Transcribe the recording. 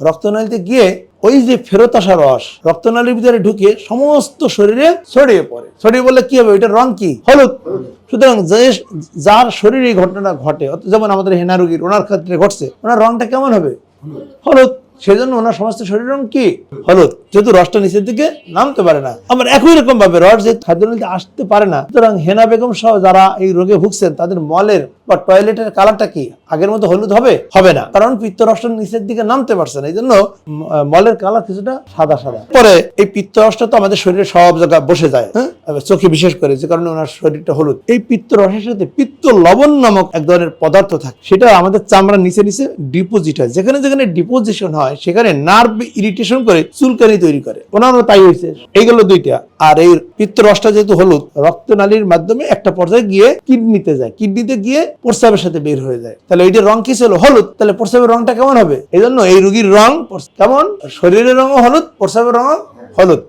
রক্তনালীতে গিয়ে ওই যে ফেরত আসা রস, রক্তনালীর ভিতরে ঢুকে সমস্ত শরীরে ছড়িয়ে পড়ে। ছড়িয়ে বললে কি হবে? ওইটার রং কি? হলুদ। সুতরাং যে যার শরীরে ঘটনা ঘটে যেমন আমাদের হেনা রোগীর, ওনার ক্ষেত্রে ঘটছে, ওনার রংটা কেমন হবে? হলুদ। সেজন্য ওনার সমস্ত শরীর রং কি? হলুদ। যেহেতু রসটা নিচের দিকে নামতে পারে না। আবার একই রকম ভাবে রস যে খাদ্যনালীতে আসতে পারে না, সুতরাং হেনা বেগম সহ যারা এই রোগে ভুগছেন, তাদের মলের বা টয়লেটের কালারটা কি? আগের মতো হলুদ হবে হবে না। কারণ পিত্ত রসটা নিচের দিকে নামতে পারছে না এই জন্য মলের কালার কিছুটা সাদা সাদা। পরে এই পিত্ত রসটা তো আমাদের শরীরে সব জায়গায় বসে যায় হ্যাঁ? চোখে বিশেষ করে যে কারণে ওনার শরীরটা হলুদ। এই পিত্ত রসের সাথে পিত্ত লবণ নামক এক ধরনের পদার্থ থাকে, সেটা আমাদের চামড়ার নিচে নিচে ডিপোজিট হয়। যেখানে যেখানে ডিপোজিশন হয়, সেখানে নার্ভ ইরিটেশন করে চুলকানি তৈরি করে। ওনারও তাই হয়েছে। এইগুলো দুইটা। আর এই পিত্তরসটা যেহেতু হলুদ, রক্তনালীর মাধ্যমে একটা পর্যায়ে গিয়ে কিডনিতে যায়। কিডনিতে গিয়ে প্রস্রাবের সাথে বের হয়ে যায়। তাহলে এইটার রং কি ছিল? হলুদ। তাহলে প্রস্রাবের রংটা কেমন হবে? এই জন্য এই রুগীর রং কেমন? শরীরের রঙও হলুদ, প্রস্রাবের রঙও হলুদ।